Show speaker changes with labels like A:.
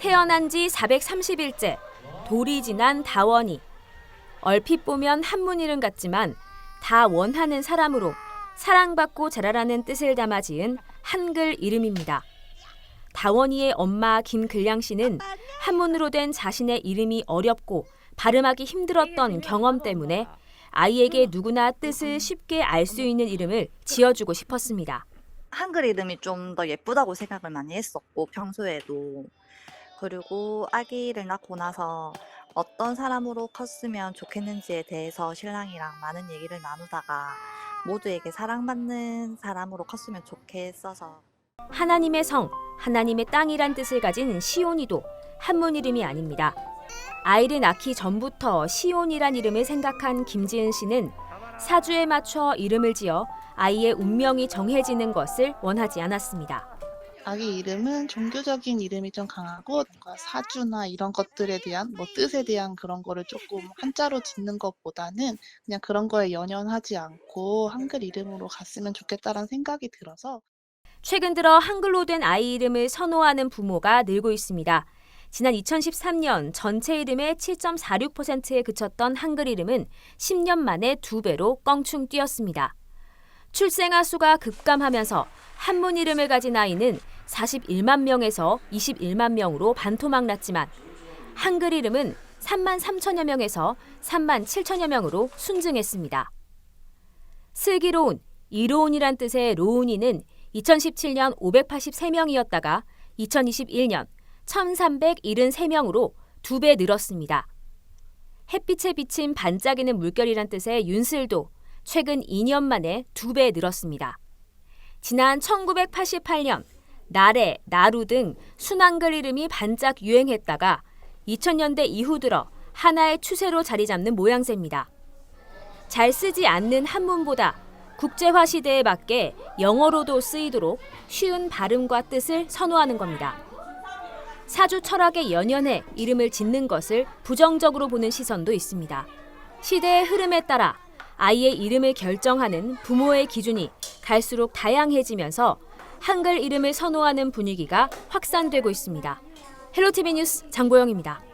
A: 태어난 지 430일째 돌이 지난 다원이 얼핏 보면 한문 이름 같지만 다 원하는 사람으로 사랑받고 자라라는 뜻을 담아 지은 한글 이름입니다. 다원이의 엄마 김글량 씨는 한문으로 된 자신의 이름이 어렵고 발음하기 힘들었던 경험 때문에 아이에게 누구나 뜻을 쉽게 알 수 있는 이름을 지어주고 싶었습니다.
B: 한글 이름이 좀 더 예쁘다고 생각을 많이 했었고 평소에도 그리고 아기를 낳고 나서 어떤 사람으로 컸으면 좋겠는지에 대해서 신랑이랑 많은 얘기를 나누다가 모두에게 사랑받는 사람으로 컸으면 좋겠어서
A: 하나님의 성, 하나님의 땅이란 뜻을 가진 시온이도 한문 이름이 아닙니다. 아이를 낳기 전부터 시온이란 이름을 생각한 김지은 씨는 사주에 맞춰 이름을 지어 아이의 운명이 정해지는 것을 원하지 않았습니다.
C: 아기 이름은 종교적인 이름이 좀 강하고 뭔가 사주나 이런 것들에 대한 뭐 뜻에 대한 그런 거를 조금 한자로 짓는 것보다는 그냥 그런 거에 연연하지 않고 한글 이름으로 갔으면 좋겠다라는 생각이 들어서
A: 최근 들어 한글로 된 아이 이름을 선호하는 부모가 늘고 있습니다. 지난 2013년 전체 이름의 7.46%에 그쳤던 한글 이름은 10년 만에 두 배로 껑충 뛰었습니다. 출생아 수가 급감하면서 한문 이름을 가진 아이는 41만 명에서 21만 명으로 반토막 났지만 한글 이름은 3만 3천여 명에서 3만 7천여 명으로 순증했습니다. 슬기로운, 이로운이란 뜻의 로운이는 2017년 583명이었다가 2021년 1373명으로 두 배 늘었습니다. 햇빛에 비친 반짝이는 물결이란 뜻의 윤슬도 최근 2년 만에 두배 늘었습니다. 지난 1988년 나래, 나루 등 순한글 이름이 반짝 유행했다가 2000년대 이후 들어 하나의 추세로 자리 잡는 모양새입니다. 잘 쓰지 않는 한문보다 국제화 시대에 맞게 영어로도 쓰이도록 쉬운 발음과 뜻을 선호하는 겁니다. 사주 철학에 연연해 이름을 짓는 것을 부정적으로 보는 시선도 있습니다. 시대의 흐름에 따라 아이의 이름을 결정하는 부모의 기준이 갈수록 다양해지면서 한글 이름을 선호하는 분위기가 확산되고 있습니다. 헬로티비 뉴스 장보영입니다.